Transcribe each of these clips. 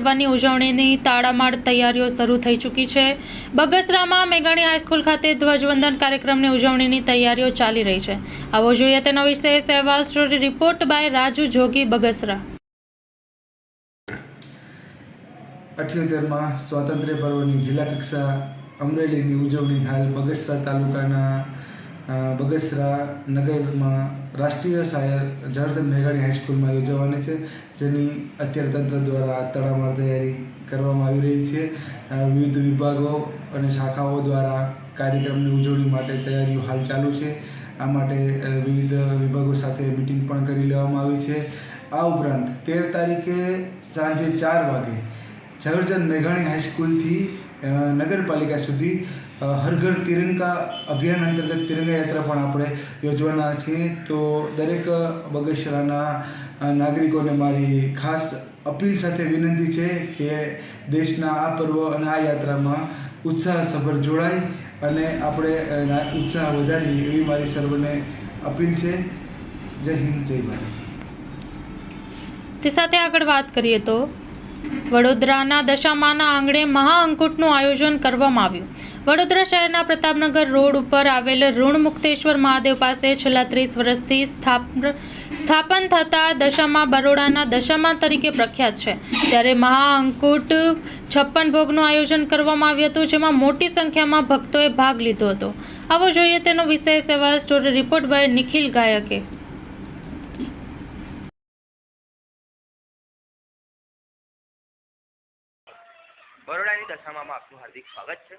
પર્વની ઉજવણીની તાળામાળ તૈયારીઓ શરૂ થઈ ચૂકી છે. બગસરામાં મેઘાણી હાઈસ્કૂલ ખાતે ધ્વજવંદન કાર્યક્રમની ઉજવણીની તૈયારીઓ ચાલી રહી છે. આવો જોઈએ તેનો વિશેષ અહેવાલ. Story report by Raju Jogi, Bagasara. અઠ્યોતેરમાં સ્વાતંત્ર્ય પર્વની જિલ્લા કક્ષા અમરેલીની ઉજવણી હાલ બગસરા તાલુકાના બગસરા નગરમાં રાષ્ટ્રીય શાયર ઝવેરચંદ મેઘાણી હાઈસ્કૂલમાં યોજાવાની છે. જેની અત્યારે તંત્ર દ્વારા તડામાર તૈયારી કરવામાં આવી રહી છે. વિવિધ વિભાગો અને શાખાઓ દ્વારા કાર્યક્રમની ઉજવણી માટે તૈયારીઓ હાલ ચાલુ છે. આ માટે વિવિધ વિભાગો સાથે મિટિંગ પણ કરી લેવામાં આવી છે. આ ઉપરાંત તેર તારીખે સાંજે ચાર વાગે ઝવેરચંદ મેઘાણી હાઈસ્કૂલથી નગરપાલિકા સુધી હરઘર હર ઘર તિરંગા અભિયાન અંતર્ગત તિરંગા યાત્રા પણ આપણે યોજવાના છીએ તો દરેક બગસરાના નાગરિકોને મારી ખાસ અપીલ સાથે વિનંતી છે કે દેશના આ પર્વ અને આ યાત્રામાં ઉત્સાહસભર જોડાય અને આપણે ઉત્સાહ વધારીએ એવી મારી સર્વને અપીલ છે. જય હિન્દ, જય ભારત. તે સાથે આગળ વાત કરીએ તો, વડોદરાના દશામાના આંગણે મહાઅંકુટનું આયોજન કરવામાં આવ્યું. વડોદરા શહેરના પ્રતાપનગર રોડ ઉપર આવેલ ઋણમુક્તેશ્વર મહાદેવ પાસે છેલ્લા ત્રીસ વર્ષથી સ્થાપ, સ્થાપન થતા દશામા બરોડાના દશામા તરીકે પ્રખ્યાત છે. ત્યારે મહાઅંકુટ છપ્પન ભોગનું આયોજન કરવામાં આવ્યું હતું, જેમાં મોટી સંખ્યામાં ભક્તોએ ભાગ લીધો હતો. આવો જોઈએ તેનો વિશેષ એવા story report by Nikhil Gayke. બરોડાની દશામામાં આપનું હાર્દિક સ્વાગત છે.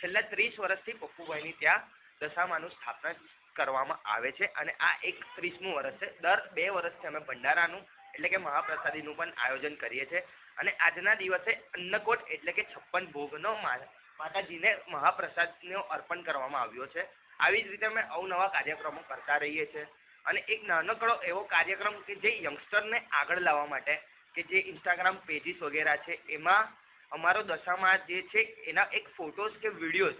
છેલ્લા ત્રીસ વર્ષથી પપ્પુભાઈની ત્યાં દશામાનું સ્થાપના કરવામાં આવે છે અને આ એક ત્રીસમું વર્ષ છે. દર બે વર્ષથી અમે ભંડારાનું એટલે કે મહાપ્રસાદીનું પણ આયોજન કરીએ છીએ. અને આજના દિવસે અન્નકોટ એટલે કે છપ્પન ભોગનો માતાજીને મહાપ્રસાદનો અર્પણ કરવામાં આવ્યો છે. આવી જ રીતે અમે અવનવા કાર્યક્રમો કરતા રહીએ છીએ. અને એક નાનકડો એવો કાર્યક્રમ કે જે યંગસ્ટરને આગળ લાવવા માટે કે જે ઇન્સ્ટાગ્રામ પેજીસ વગેરે છે, એમાં અમારો દશામાં જે છે, એના એક ફોટોસ કે વિડીયોઝ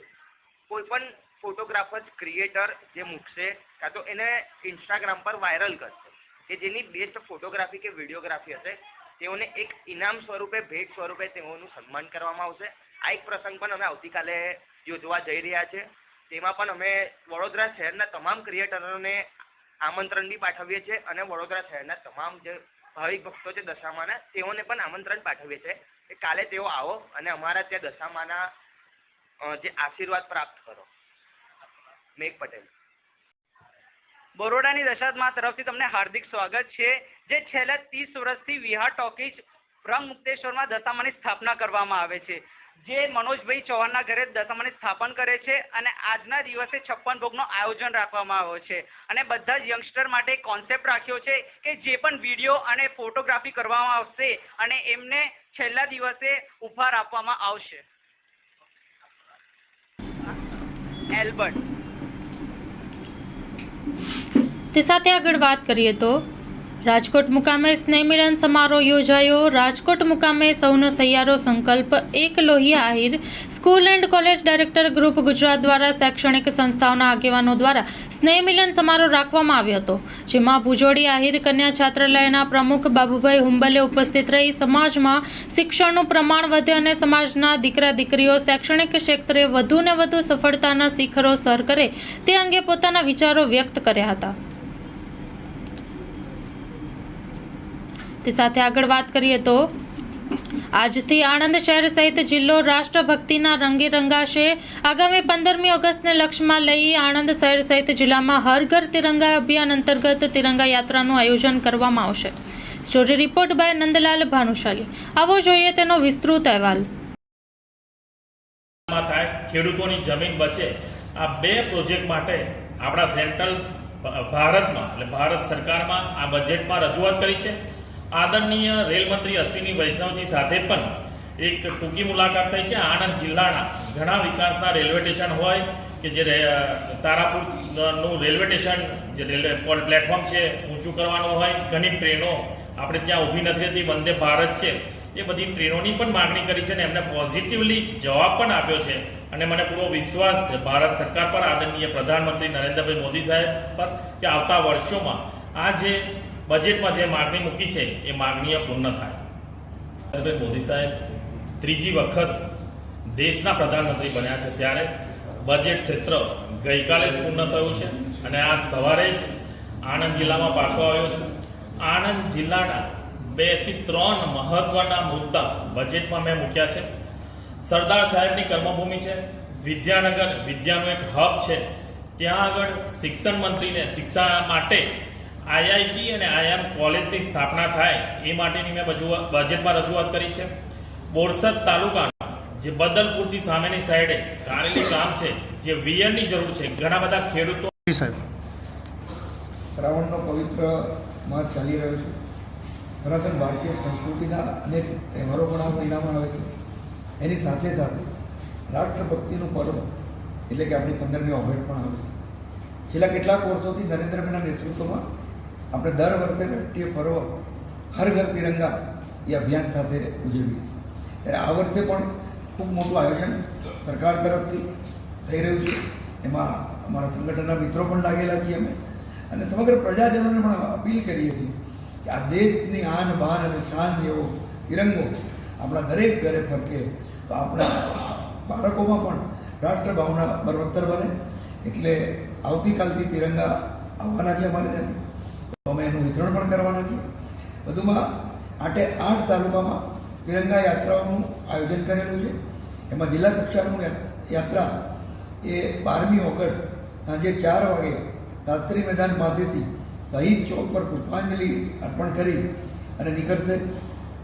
કોઈ પણ ફોટોગ્રાફર ક્રિએટર જે મૂકશે, કાં તો એને ઇન્સ્ટાગ્રામ પર વાયરલ કરશે, કે જેની બેસ્ટ ફોટોગ્રાફી કે વિડીયોગ્રાફી હશે, તેઓને એક ઇનામ સ્વરૂપે, ભેટ સ્વરૂપે તેઓનું સન્માન કરવામાં આવશે. આ એક પ્રસંગ પણ અમે આવતીકાલે યોજવા જઈ રહ્યા છે. તેમાં પણ અમે વડોદરા શહેરના તમામ ક્રિએટરોને આમંત્રણ બી પાઠવીએ છીએ અને વડોદરા શહેરના તમામ જે ભાવિક ભક્તો છે દશામાના, તેઓને પણ આમંત્રણ પાઠવીએ છીએ. કાલે તેઓ આવો અને અમારા ત્યાં દશામાના જે આશીર્વાદ પ્રાપ્ત કરો. મેઘ પટેલ. બરોડાની દશામાં તરફથી તમને હાર્દિક સ્વાગત છે, જે છેલ્લા ત્રીસ વર્ષથી વિહાર ટોકીજ રંગ મુક્તેશ્વરમાં દશામાની સ્થાપના કરવામાં આવે છે. જે મનોજભાઈ ચૌહાણના ઘરે દશામાની સ્થાપન કરે છે અને આજના દિવસે છપ્પન ભોગનો આયોજન રાખવામાં આવ્યો છે. અને બધા જ યંગસ્ટર માટે કોન્સેપ્ટ રાખ્યો છે કે જે પણ વીડિયો અને ફોટોગ્રાફી કરવામાં આવશે અને એમને છેલ્લા દિવસે ઉપહાર આપવામાં આવશે. એલ્બર્ટ તે સાથે આગળ વાત કરીએ તો રાજકોટ મુકામે સ્નેહમિલન સમારોહ યોજાયો. રાજકોટ મુકામે સૌનો સહિયારો સંકલ્પ, એક લોહિયા Ahir. School and college director group Gujarat દ્વારા શૈક્ષણિક સંસ્થાઓના આગેવાનો દ્વારા સ્નેહમિલન સમારોહ રાખવામાં આવ્યો હતો, જેમાં ભુજોડી આહિર કન્યા છાત્રાલયના પ્રમુખ બાબુભાઈ હુંબલે ઉપસ્થિત રહી. સમાજમાં શિક્ષણનું પ્રમાણ વધે અને સમાજના દીકરા દીકરીઓ શૈક્ષણિક ક્ષેત્રે વધુને વધુ સફળતાના શિખરો સર કરે તે અંગે પોતાના વિચારો વ્યક્ત કર્યા હતા. તે સાથે આગળ વાત કરીએ તો આજથી આણંદ શહેર સહિત જિલ્લો રાષ્ટ્રભક્તિના રંગે રંગાશે. આગામી પંદરમી ઓગસ્ટને લક્ષ્યમાં લઈ આણંદ શહેર સહિત જિલ્લામાં હર ઘર તિરંગા અભિયાન અંતર્ગત તિરંગા યાત્રાનું આયોજન કરવામાં આવશે. Story report by Nandlal Bhanushali. આવો જોઈએ તેનો વિસ્તૃત અહેવાલ. ખેડૂતોની જમીન બચે. આ બે પ્રોજેક્ટ માટે આપણા સેન્ટ્રલ ભારતમાં, એટલે ભારત સરકારમાં આ બજેટમાં રજૂઆત કરી છે. આદરણીય રેલ મંત્રી અશ્વિની વૈષ્ણવજી સાથે પણ એક ટૂંકી મુલાકાત થઈ છે. આણંદ જિલ્લાના ઘણા વિકાસના રેલવે સ્ટેશન હોય કે જે તારાપુરનું રેલવે સ્ટેશન, જે રેલવે પ્લેટફોર્મ છે, ઊંચું કરવાનું હોય, ઘણી ટ્રેનો આપણે ત્યાં ઊભી નથી રહેતી, વંદે ભારત છે. એ બધી ટ્રેનોની પણ માગણી કરી છે અને એમને પોઝિટિવલી જવાબ પણ આપ્યો છે. અને મને પૂરો વિશ્વાસ છે, ભારત સરકાર પર, આદરણીય પ્રધાનમંત્રી નરેન્દ્રભાઈ મોદી સાહેબ પર, કે આવતા વર્ષોમાં આ જે બજેટમાં જે માગણી મૂકી છે, એ માગણીઓ પૂર્ણ થાય. નરેન્દ્રભાઈ મોદી સાહેબ ત્રીજી વખત દેશના પ્રધાનમંત્રી બન્યા છે ત્યારે બજેટ ક્ષેત્ર ગઈકાલે જ પૂર્ણ થયું છે અને આજ સવારે જ આણંદ જિલ્લામાં પાછો આવ્યો છું. આણંદ જિલ્લાના બેથી ત્રણ મહત્વના મુદ્દા બજેટમાં મેં મૂક્યા છે. સરદાર સાહેબની કર્મભૂમિ છે, વિદ્યાનગર વિદ્યાનું એક હબ છે. ત્યાં આગળ શિક્ષણ મંત્રીને શિક્ષા માટે આઈઆઈટી અને આઈએમ કોલેજની સ્થાપના થાય એ માટેની મેં બજેટમાં રજૂઆત કરી છે. બોરસદ તાલુકાના જે બદલપુરથી સામેની સાઈડે કારેલી ગામ છે જે વીએનની જરૂર છે ઘણા બધા ખેડૂતો સાહેબ. શ્રાવણનો પવિત્ર માસ ચાલી રહ્યો છે. સનાતન ભારતીય સંસ્કૃતિના અનેક તહેવારો પણ આ મહિનામાં આવે છે. એની સાથે સાથે રાષ્ટ્રભક્તિનું પર્વ એટલે કે આપણી પંદરમી ઓગસ્ટ પણ આવે છે. છેલ્લા કેટલાક વર્ષોથી નરેન્દ્રભાઈના નેતૃત્વમાં આપણે દર વર્ષે રાષ્ટ્રીય પર્વ હર ઘર તિરંગા એ અભિયાન સાથે ઉજવીએ છીએ. ત્યારે આ વર્ષે પણ ખૂબ મોટું આયોજન સરકાર તરફથી થઈ રહ્યું છે. એમાં અમારા સંગઠનના મિત્રો પણ લાગેલા છીએ અમે. અને સમગ્ર પ્રજાજનોને પણ અપીલ કરીએ છીએ કે આ દેશની આન બાન અને શાન જેવો તિરંગો આપણા દરેક ઘરે ફરકે. તો આપણા બાળકોમાં પણ રાષ્ટ્ર ભાવના બળવત્તર બને. એટલે આવતીકાલથી તિરંગા આવવાના છે અમારે ત્યાં. વિતરણ પણ કરવાના છે. વધુમાં આટે આઠ તાલુકામાં તિરંગા યાત્રાઓનું આયોજન કરેલું છે. એમાં જિલ્લા કક્ષાનું યાત્રા એ બારમી ઓગસ્ટ સાંજે ચાર વાગે શાસ્ત્રી મેદાન પાસેથી શહીદ ચોક પર પુષ્પાંજલિ અર્પણ કરી અને નીકળશે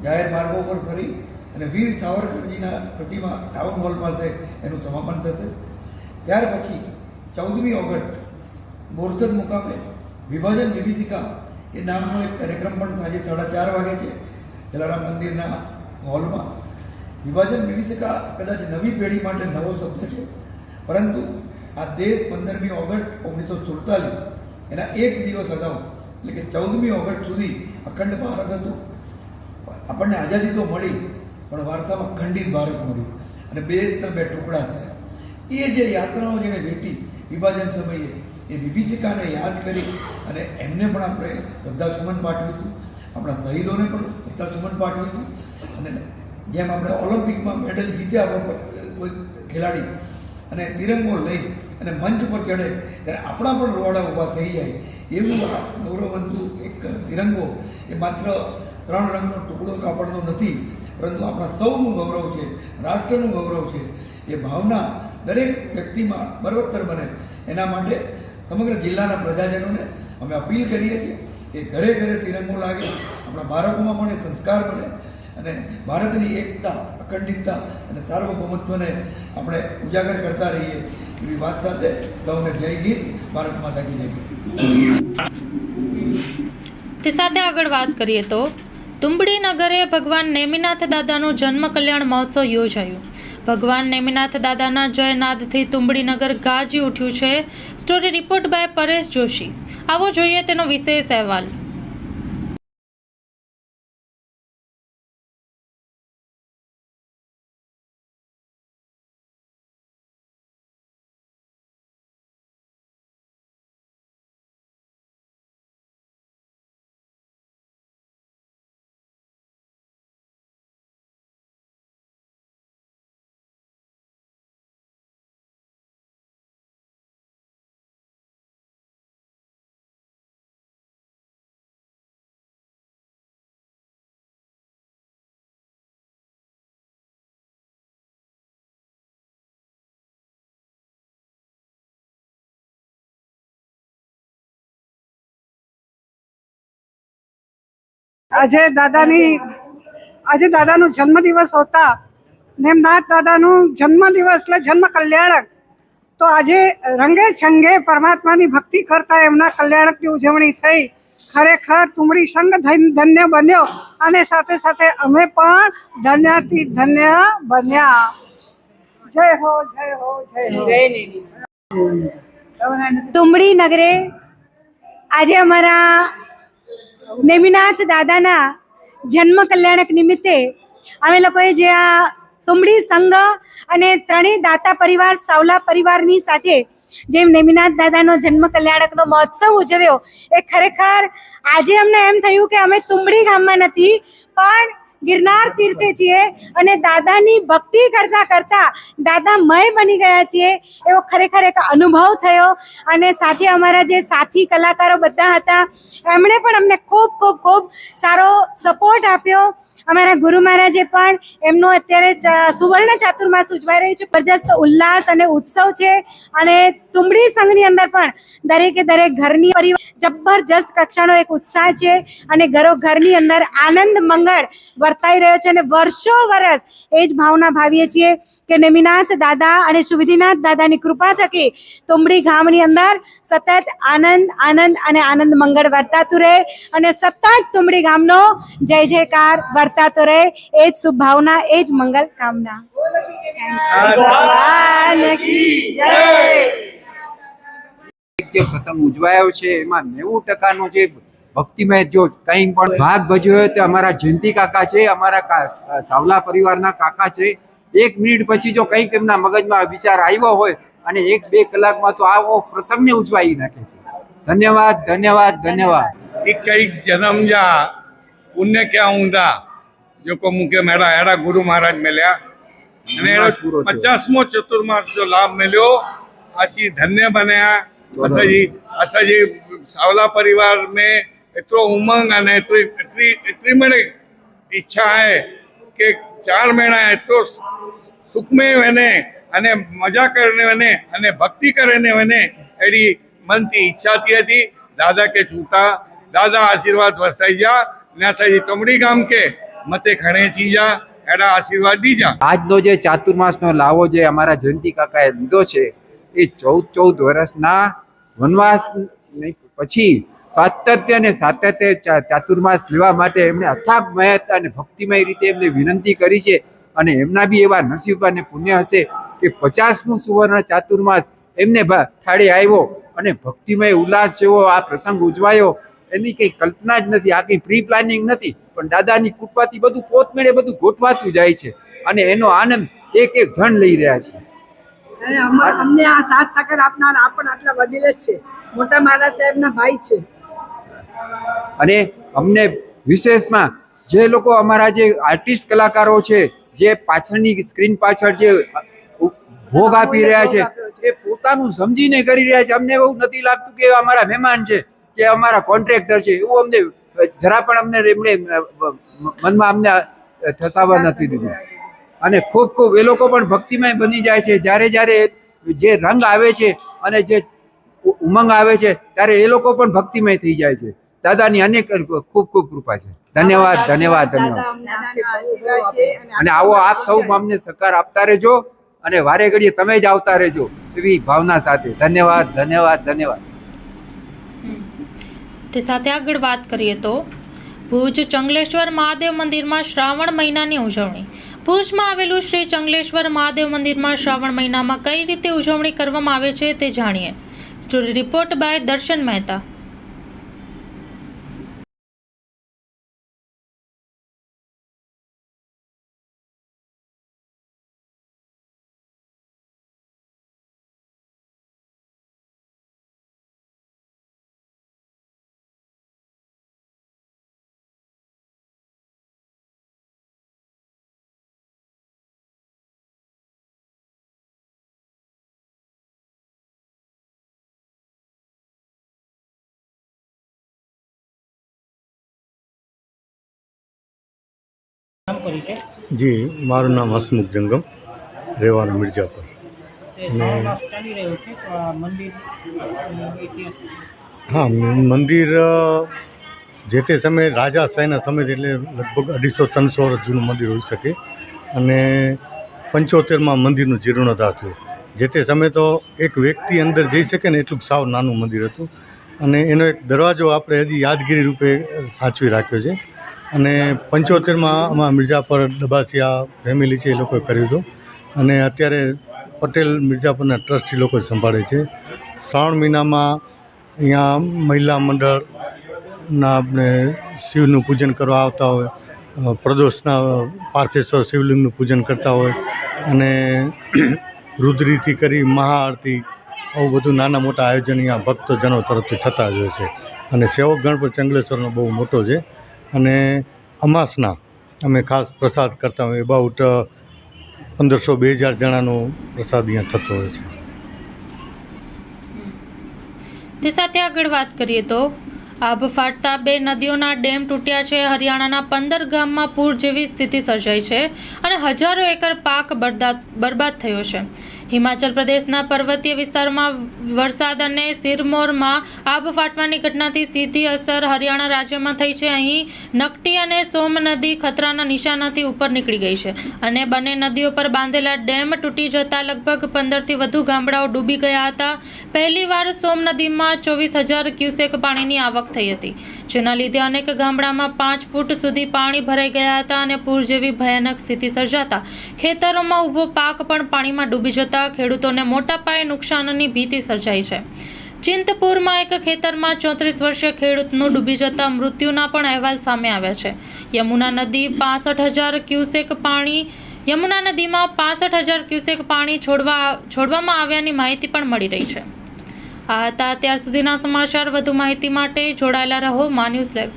જાહેર માર્ગો પર ફરી અને વીર સાવરકરજીના પ્રતિમા ટાઉન હોલ પાસે એનું સમાપન થશે. ત્યાર પછી ચૌદમી ઓગસ્ટ બોરસદ મુકામે વિભાજન વિભીષિકા એ નામનો એક કાર્યક્રમ પણ સાંજે સાડા ચાર વાગે છે, જલારામ મંદિરના હોલમાં. વિભાજન વિભીષિકા કદાચ નવી પેઢી માટે નવો શબ્દ છે, પરંતુ આ દેશ પંદરમી ઓગસ્ટ ઓગણીસો સુડતાલીસ, એના એક દિવસ અગાઉ, એટલે કે ચૌદમી ઓગસ્ટ સુધી અખંડ ભારત હતું. આપણને આઝાદી તો મળી, પણ વાર્તામાં ખંડિત ભારત મળ્યું. અને બે ત્રણ બે ટુકડા થયા. એ જે યાત્રાઓ જેને વેઠી વિભાજન સમયે, એ વિભીષિકાને યાદ કરી અને એમને પણ આપણે શ્રદ્ધાસુમન પાઠવીશું આપણા શહીદોને પણ શ્રદ્ધાસુમન પાઠવીશું અને જેમ આપણે ઓલિમ્પિકમાં મેડલ જીત્યા આપણો કોઈ ખેલાડી. અને તિરંગો લઈ અને મંચ પર ચડે, ત્યારે આપણા પણ રોવાડા ઊભા થઈ જાય. એવું આ ગૌરવવંતું એક તિરંગો એ માત્ર ત્રણ રંગનો ટુકડો કાપડનો નથી, પરંતુ આપણા સૌનું ગૌરવ છે, રાષ્ટ્રનું ગૌરવ છે. એ ભાવના દરેક વ્યક્તિમાં બરોબર બને. એના માટે સમગ્ર જિલ્લાના પ્રજાજનોને અમે અપીલ કરીએ છીએ કે ઘરે ઘરે તિરંગો લાગે, આપણા બાળકોમાં પણ એ સંસ્કાર બને અને ભારતની એકતા, અખંડિતતા અને સાર્વભૌમત્વને આપણે ઉજાગર કરતા રહીએ એવી વાત સાથે સૌને જય હિન્દ ભારત માતા કી જય. તે સાથે આગળ વાત કરીએ તો, તુંબડી નગરે ભગવાન નેમિનાથ દાદાનું જન્મ કલ્યાણ મહોત્સવ યોજાયું. ભગવાન નેમિનાથ દાદાના જયનાદથી તુંબડી નગર ગાજી ઉઠ્યું છે. Story report by Paresh Joshi. આવો જોઈએ તેનો વિશેષ અહેવાલ. આજે દાદાની આજે દાદાનો જન્મદિવસ હોતા નેમનાથ દાદાનું જન્મદિવસ એટલે જન્મ કલ્યાણક. તો આજે રંગે છંગે પરમાત્માની ભક્તિ કરતા એમના કલ્યાણકની ઉજવણી થઈ. ખરેખર તુમડી સંઘ ધન- ધન્ય બન્યો અને સાથે સાથે અમે પણ ધન્યાથી ધન્ય બન્યા. જય હો જય હો જય જય તુમડી નગરે આજે અમારા નેમિનાથ દાદાના જન્મ કલ્યાણક નિમિત્તે અમે લોકોએ જે આ તુંબડી સંઘ અને ત્રણેય દાતા પરિવાર, સાવલા પરિવારની સાથે જે નેમિનાથ દાદાનો જન્મ કલ્યાણકનો મહોત્સવ ઉજવ્યો, એ ખરેખર આજે અમને એમ થયું કે અમે તુંબડી ગામમાં નથી, પણ ગિરનાર તીર્થે છીએ અને દાદાની ભક્તિ કરતા કરતા દાદામય બની ગયા છીએ. એવો ખરેખર એક અનુભવ થયો અને સાથે અમારા જે સાથી કલાકારો બધા હતા, એમણે પણ અમને ખૂબ ખૂબ ખૂબ સારો સપોર્ટ આપ્યો. અમારા ગુરુ મહારાજે પણ એમનો અત્યારે સુવર્ણ ચાતુર્માસ ઉજવાઈ રહ્યું છે. જબરજસ્ત ઉલ્લાસ અને ઉત્સવ છે. અને તુંબડી સંઘની અંદર પણ દરેકે દરેક ઘરની પરિવાર જબરજસ્ત કક્ષાનો એક ઉત્સાહ છે અને ઘરો ઘરની અંદર આનંદ મંગળ વર્તાઈ રહ્યો છે અને વર્ષો વર્ષ એ જ ભાવના ભાવીએ છીએ. કે નેમિનાથ દાદા અને સુવિધિનાથ દાદાની કૃપા થકી તુંબડી ગામની અંદર સતત આનંદ આનંદ અને આનંદ મંગળ વર્તાતું રહે અને સતત તુંબડી ગામનો જય જયકાર વર્તાતો રહે. એ જ શુભ ભાવના, એ જ મંગલ કામના. જે પ્રસંગ ઉજવાયો છે, એમાં નેવું ટકાનો જે ભક્તિમય જો કંઈ પણ ભાગ ભજવ્યો તો અમારા જયંતિ કાકા છે, અમારા સાવલા પરિવારના કાકા છે એક મિનિટ પછી જો કંઈક એમના મગજમાં વિચાર આવ્યો હોય અને એક બે કલાકમાં તો આવો પ્રસંગને ઉજવાઈ નાખે છે. ધન્યવાદ ધન્યવાદ ધન્યવાદ. એ કંઈક જન્મ જા પુણ્ય ક્યાં ઊંધા જો? કો મુકે મેળા એડા ગુરુ મહારાજ મળ્યા અને પચાસમો ચતુર્માસ જો લાભ મેલ્યો આથી ધન્ય બન્યા. અસાજી અસાજી સાવલા પરિવાર મેં એટલો ઉમંગ અને એટલી એટલી એટલી મને ઈચ્છા હે કે ચાર મહિના એટલો સુખમેવને અને મજા કરને અને ભક્તિ કરને એડી મનથી ઈચ્છાતી હતી. દાદા કે છૂટા દાદા આશીર્વાદ વરસાઈ જા, ન્યાસાજી તમડી ગામ કે મતે ખણે છી જા, એડા આશીર્વાદ દીજા આજનો જે ચાતુર્માસનો લાવો જે અમારા જયંતી કાકાએ લીધો છે, એ ચૌદ ચૌદ વર્ષના વનવાસ પછી સાતત્ય અને સાતત્ય ચાતુર્માસ લેવા માટે એમણે અથાગ મહેત અને ભક્તિમય રીતે એમને વિનંતી કરી છે. અને એમના બી એવા નસીબાને પુણ્ય હશે કે પચાસમું સુવર્ણ ચાતુર્માસ એમને થાળે આવ્યો અને ભક્તિમય ઉલ્લાસ જેવો આ પ્રસંગ ઉજવાયો. એની કંઈ કલ્પના જ નથી આ કંઈ પ્રી પ્લાનિંગ નથી પણ દાદાની કૃપાથી બધું પોતમેળે બધું ગોઠવાતું જાય છે અને એનો આનંદ એક એક જણ લઈ રહ્યા છે. અમને આ સાથ સાકર આપનાર પણ આટલા વડીલ જ છે મોટા મારા સાહેબના ભાઈ છે. અને અમને વિશેષમાં જે લોકો અમારા જે આર્ટિસ્ટ કલાકારો છે જે પાછળની સ્ક્રીન પાછળ જે ભોગ આપી રહ્યા છે એ પોતાનું સમજીને કરી રહ્યા છે. અમને એવું નથી લાગતું કે અમારા મહેમાન છે કે અમારા કોન્ટ્રાક્ટર છે એવું અમને જરા પણ અમને એમણે મનમાં અમને ઠસાવા નથી દીધું. અને ખૂબ ખૂબ એ લોકો પણ ભક્તિમય બની જાય છે. જ્યારે જ્યારે જે રંગ આવે છે અને જે ઉમંગ આવે છે ત્યારે એ લોકો પણ ભક્તિમય થઈ જાય છે. દાદાની અનેક ખૂબ ખૂબ કૃપા છે. ધન્યવાદ ધન્યવાદ ધન્યવાદ. અને આવો આપ સૌ અમને સહકાર આપતા રહેજો અને વારે ઘડીએ તમે જ આવતા રહેજો એવી ભાવના સાથે. ધન્યવાદ ધન્યવાદ ધન્યવાદ. તે સાથે આગળ વાત કરીએ તો ભુજ ચંગલેશ્વર મહાદેવ મંદિરમાં શ્રાવણ મહિનાની ઉજવણી. ભુજમાં આવેલું શ્રી ચંગલેશ્વર મહાદેવ મંદિરમાં શ્રાવણ મહિનામાં કઈ રીતે ઉજવણી કરવામાં આવે છે તે જાણીએ. સ્ટોરી રિપોર્ટ બાય દર્શન મહેતા. જી મારું નામ હસમુખ જંગમ રહેવાનું મિર્જાપુર હા મંદિર જે તે સમયે રાજા શાહીના સમય એટલે લગભગ અઢીસો ત્રણસો વર્ષ જૂનું મંદિર હોઈ શકે. અને પંચોતેરમાં મંદિરનું જીર્ણોદ્ધાર થયું. જે તે સમયે તો એક વ્યક્તિ અંદર જઈ શકે ને એટલું સાવ નાનું મંદિર હતું. અને એનો એક દરવાજો આપણે હજી યાદગીરી રૂપે સાચવી રાખ્યો છે. અને પંચોતેરમાં આમાં મિર્જાપર ડબાસિયા ફેમિલી છે એ લોકોએ કર્યું હતું. અને અત્યારે પટેલ મિર્જાપરના ટ્રસ્ટી લોકો સંભાળે છે. શ્રાવણ મહિનામાં અહીંયા મહિલા મંડળના આપણે શિવનું પૂજન કરવા આવતા હોય પ્રદોષના પાર્થેશ્વર શિવલિંગનું પૂજન કરતા હોય અને રુદ્રીથી કરી, મહાઆરતી, આવું બધું નાના મોટા આયોજન અહીંયા ભક્તજનો તરફથી થતા જ હોય છે. અને સેવક ગણપત ચંગલેશ્વરનો બહુ મોટો છે. અને અમાસના અમે ખાસ પ્રસાદ કરતા હોય એબાઉટ પંદરસો બે હજાર જણાનો પ્રસાદ અહીંયા થતો હોય છે. તે સાથે આગળ વાત કરીએ તો આબ ફાટતા બે નદીઓના ડેમ તૂટ્યા છે. હરિયાણાના પંદર ગામમાં પૂર જેવી સ્થિતિ સર્જાઈ છે અને હજારો એકર પાક બરબાદ થયો છે. હિમાચલ પ્રદેશના પર્વતીય વિસ્તારમાં વરસાદ અને સિરમોરમાં આબ ફાટવાની ઘટનાથી સીધી અસર હરિયાણા રાજ્યમાં થઈ છે. અહીં નકટી અને સોમ નદી ખતરાના નિશાનાથી ઉપર નીકળી ગઈ છે અને બંને નદીઓ પર બાંધેલા ડેમ તૂટી જતા લગભગ પંદરથી વધુ ગામડાઓ ડૂબી ગયા હતા. પહેલીવાર સોમ નદીમાં ચોવીસ હજાર ક્યુસેક પાણીની આવક થઈ હતી. જેના લીધે અનેક ગામડામાં પાંચ ફૂટ સુધી પાણી ભરાઈ ગયા હતા અને પૂર જેવી ભયાનક સ્થિતિ સર્જાતા ખેતરોમાં ઊભો પાક પણ પાણીમાં ડૂબી જતા ખેડૂતોને મોટા પાયે નુકસાનની ભીતિ સર્જાઈ છે. ચિંતપુરમાં એક ખેતરમાં ચોત્રીસ વર્ષીય ખેડૂતનું ડૂબી જતા મૃત્યુના પણ અહેવાલ સામે આવ્યા છે. યમુના નદી પાસઠ હજાર ક્યુસેક પાણી યમુના નદીમાં પાસઠ હજાર ક્યુસેક પાણી છોડવા છોડવામાં આવ્યાની માહિતી પણ મળી રહી છે. આ હતા અત્યાર સુધીના સમાચાર વધુ માહિતી માટે જોડાયેલા રહો મા ન્યૂઝ સાથે.